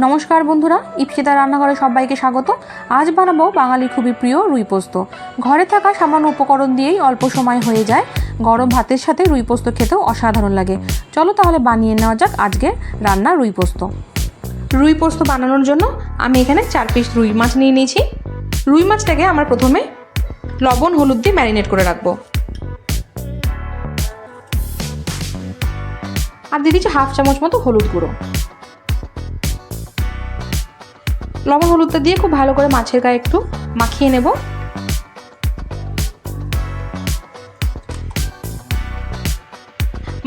নমস্কার বন্ধুরা ইপসিতা রান্নাঘরে সবাইকে স্বাগত। আজ বানাবো বাঙালির খুবই প্রিয় রুই পোস্ত। ঘরে থাকা সামান্য উপকরণ দিয়েই অল্প সময় হয়ে যায়। গরম ভাতের সাথে রুই পোস্ত খেতেও অসাধারণ লাগে। চলো তাহলে বানিয়ে নেওয়া যাক আজকে রান্না রুই পোস্ত। রুই পোস্ত বানানোর জন্য আমি এখানে চার পিস রুই মাছ নিয়ে নিয়েছি। রুই মাছটাকে আমার প্রথমে লবণ, হলুদ দিয়ে ম্যারিনেট করে রাখব। আর দিয়ে দিচ্ছি হাফ চামচ মতো হলুদ গুঁড়ো। লবণ হলুদটা দিয়ে খুব ভালো করে মাছের গায়ে একটু মাখিয়ে নেব।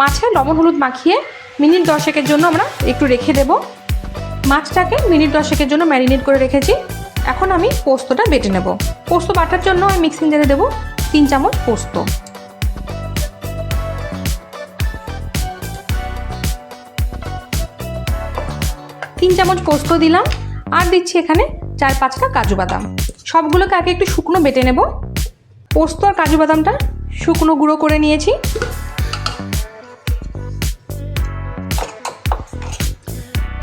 মাছে লবণ হলুদ মাখিয়ে মিনিট দশেকের জন্য আমরা একটু রেখে দেব। মাছটাকে মিনিট দশেকের জন্য ম্যারিনেট করে রেখেছি। এখন আমি পোস্তটা বেটে নেব। পোস্ত বাটার জন্য আমি মিক্সিং জারে দেবো তিন চামচ পোস্ত। তিন চামচ পোস্ত দিলাম। আর দিচ্ছি এখানে চার পাঁচটা কাজু বাদাম। সবগুলোকে আগে একটু শুকনো বেটে নেব। পোস্ত আর কাজু বাদামটা শুকনো গুঁড়ো করে নিয়েছি।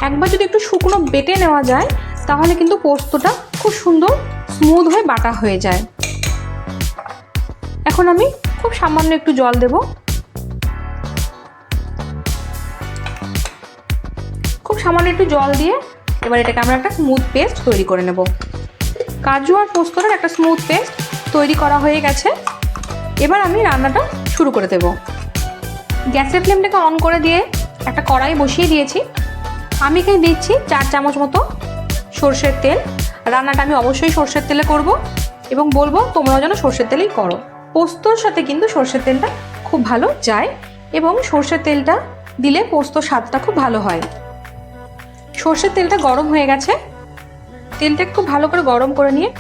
একবার যদি একটু শুকনো বেটে নেওয়া যায়, তাহলে কিন্তু পোস্তটা খুব সুন্দর স্মুথ হয়ে বাটা হয়ে যায়। এখন আমি খুব সামান্য একটু জল দেব। খুব সামান্য একটু জল দিয়ে এবার এটাকে আমরা একটা স্মুথ পেস্ট তৈরি করে নেব। কাজু আর পোস্তটার একটা স্মুথ পেস্ট তৈরি করা হয়ে গেছে। এবার আমি রান্নাটা শুরু করে দেব। গ্যাসের ফ্লেমটাকে অন করে দিয়ে একটা কড়াই বসিয়ে দিয়েছি। আমি এখানে দিচ্ছি চার চামচ মতো সর্ষের তেল। রান্নাটা আমি অবশ্যই সর্ষের তেলে করব এবং বলব তোমরাও যেন সর্ষের তেলেই করো। পোস্তর সাথে কিন্তু সর্ষের তেলটা খুব ভালো যায় এবং সর্ষের তেলটা দিলে পোস্ত স্বাদটা খুব ভালো হয়। সর্ষের তেলটা গরম হয়ে গেছে। তেলটা একটু ভালো করে গরম করে নিয়ে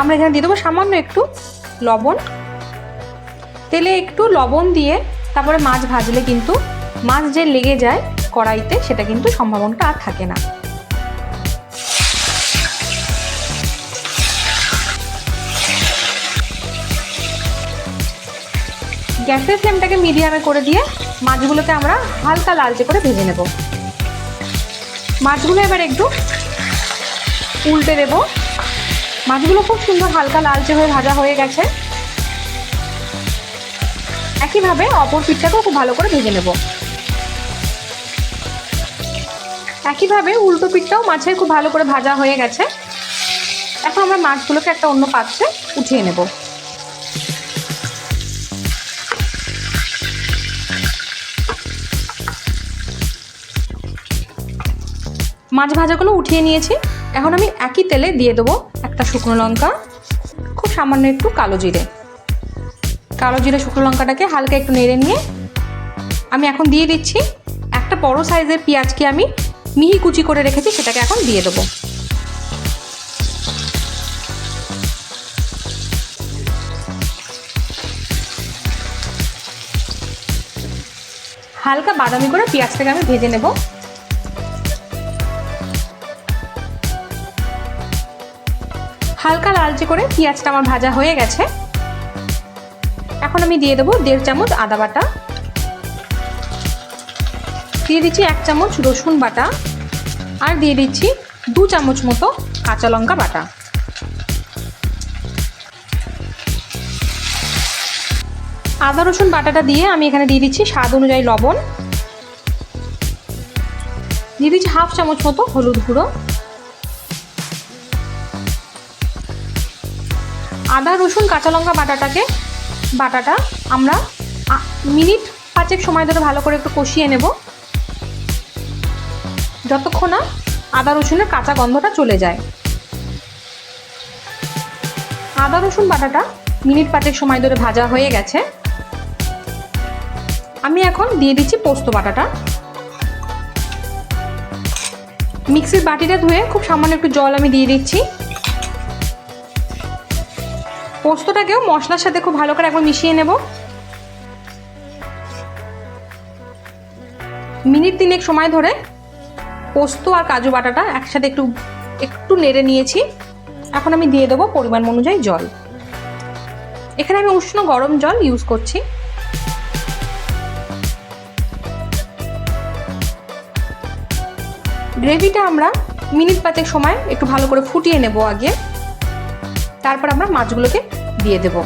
আমরা এখানে দিয়ে দেবো সামান্য একটু লবণ। তেলে একটু লবণ দিয়ে তারপরে মাছ ভাজলে কিন্তু মাছ যে লেগে যায় কড়াইতে, সেটা কিন্তু সম্ভাবনাটা আর থাকে না। গ্যাসের ফ্লেমটাকে মিডিয়ামে করে দিয়ে মাছগুলোকে আমরা হালকা লালচে করে ভেজে নেব। মাছগুলো এবার একটু উল্টে দেব। মাছগুলো খুব সুন্দর হালকা লালচে হয়ে ভাজা হয়ে গেছে। একইভাবে অপর পিঠটাকেও খুব ভালো করে ভেজে নেব। একইভাবে উল্টো পিঠটাও মাছের খুব ভালো করে ভাজা হয়ে গেছে। এখন আমরা মাছগুলোকে একটা অন্য পাত্রে উঠিয়ে নেব। মাছ ভাজাগুলো উঠিয়ে নিয়েছি। এখন আমি একই তেলে দিয়ে দেবো একটা শুকনো লঙ্কা, খুব সামান্য একটু কালো জিরে। কালো জিরে, শুকনো লঙ্কাটাকে হালকা একটু নেড়ে নিয়ে আমি এখন দিয়ে দিচ্ছি একটা বড় সাইজের পেঁয়াজকে আমি মিহি কুচি করে রেখেছি, সেটাকে এখন দিয়ে দেবো। হালকা বাদামি করে পেঁয়াজটাকে আমি ভেজে নেব। হালকা লালচে করে পেঁয়াজটা আমার ভাজা হয়ে গেছে। এখন আমি দিয়ে দেবো দেড় চামচ আদা বাটা। দিয়ে দিচ্ছি এক চামচ রসুন বাটা। আর দিয়ে দিচ্ছি দু চামচ মতো কাঁচা লঙ্কা বাটা। আদা রসুন বাটাটা দিয়ে আমি এখানে দিয়ে দিচ্ছি স্বাদ অনুযায়ী লবণ। দিয়ে দিচ্ছি হাফ চামচ মতো হলুদ গুঁড়ো। আদা, রসুন, কাঁচা লঙ্কা বাটাটাকে, বাটাটা আমরা মিনিট পাঁচেক সময় ধরে ভালো করে একটু কষিয়ে নেব। যতক্ষণ না আদা, রসুনের কাঁচা গন্ধটা চলে যায়। আদা, রসুন, বাটাটা মিনিট পাঁচেক সময় ধরে ভাজা হয়ে গেছে। আমি এখন দিয়ে দিচ্ছি পোস্ত বাটাটা। মিক্সির বাটিটা ধুয়ে খুব সামান্য একটু জল আমি দিয়ে দিচ্ছি। পোস্তটাকেও মশলার সাথে খুব ভালো করে একবার মিশিয়ে নেব। মিনিট তিনেক সময় ধরে পোস্ত আর কাজু বাটাটা একসাথে একটু একটু নেড়ে নিয়েছি। এখন আমি দিয়ে দেবো পরিমাণ অনুযায়ী জল। এখানে আমি উষ্ণ গরম জল ইউজ করছি। গ্রেভিটা আমরা মিনিট পাঁচেক সময় একটু ভালো করে ফুটিয়ে নেব আগে। তারপর আমরা মাছগুলোকে দিয়ে দেব।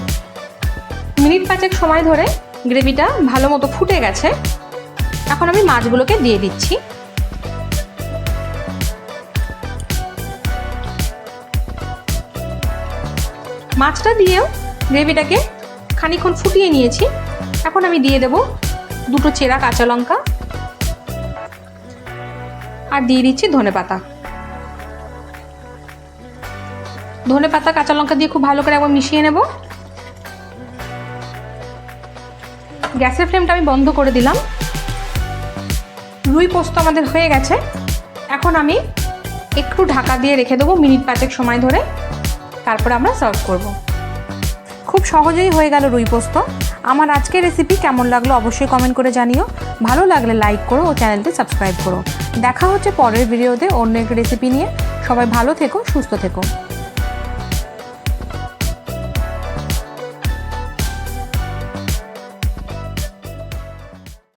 মিনিট পাঁচেক সময় ধরে গ্রেভিটা ভালো মতো ফুটে গেছে। এখন আমি মাছগুলোকে দিয়ে দিচ্ছি। মাছটা দিয়েও গ্রেভিটাকে খানিক্ষণ ফুটিয়ে নিয়েছি। এখন আমি দিয়ে দেব দুটো চেরা কাঁচা লঙ্কা। আর দিয়ে দিচ্ছি ধনে পাতা ধনে পাতা, কাঁচা লঙ্কা দিয়ে খুব ভালো করে একবার মিশিয়ে নেব। গ্যাসের ফ্লেমটা আমি বন্ধ করে দিলাম। রুই পোস্ত আমাদের হয়ে গেছে। এখন আমি একটু ঢাকা দিয়ে রেখে দেবো মিনিট পাঁচেক সময় ধরে। তারপরে আমরা সার্ভ করব। খুব সহজেই হয়ে গেল রুই পোস্ত। আমার আজকের রেসিপি কেমন লাগল অবশ্যই কমেন্ট করে জানিও। ভালো লাগলে লাইক করো ও চ্যানেলটি সাবস্ক্রাইব করো। দেখা হচ্ছে পরের ভিডিওতে অন্য একটি রেসিপি নিয়ে। সবাই ভালো থেকো, সুস্থ থেকো।